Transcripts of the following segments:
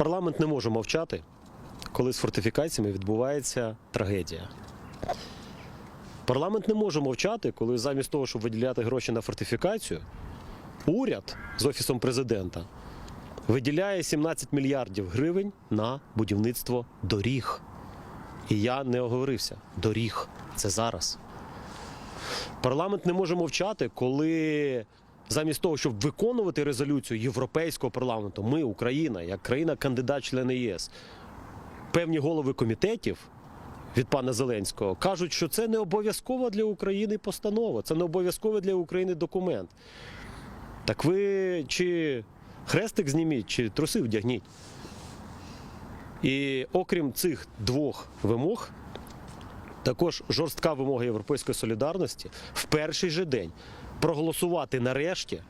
Парламент не може мовчати, коли з фортифікаціями відбувається трагедія. Парламент не може мовчати, коли замість того, щоб виділяти гроші на фортифікацію, уряд з офісом президента виділяє 17 мільярдів гривень на будівництво доріг. І я не оговорився. Доріг. Це зараз. Парламент не може мовчати, коли замість того, щоб виконувати резолюцію Європейського парламенту, ми, Україна, як країна-кандидат члени ЄС, певні голови комітетів від пана Зеленського кажуть, що це не обов'язкова для України постанова, це не обов'язковий для України документ. Так ви чи хрестик зніміть, чи труси вдягніть. І окрім цих двох вимог, також жорстка вимога Європейської солідарності в перший же день проголосувати нарешті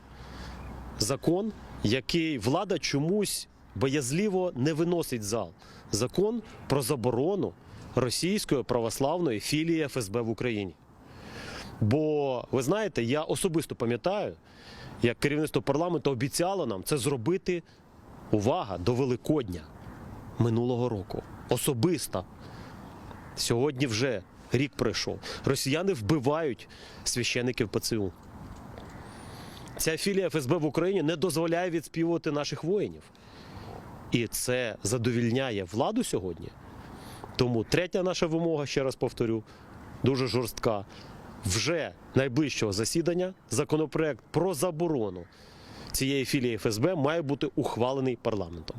закон, який влада чомусь боязливо не виносить зал. Закон про заборону російської православної філії ФСБ в Україні. Бо ви знаєте, я особисто пам'ятаю, як керівництво парламенту обіцяло нам це зробити увага до Великодня минулого року. Особисто. Сьогодні вже рік пройшов. Росіяни вбивають священиків ПЦУ. Ця філія ФСБ в Україні не дозволяє відспівувати наших воїнів. І це задовільняє владу сьогодні. Тому третя наша вимога, ще раз повторю, дуже жорстка. Вже найближчого засідання законопроект про заборону цієї філії ФСБ має бути ухвалений парламентом.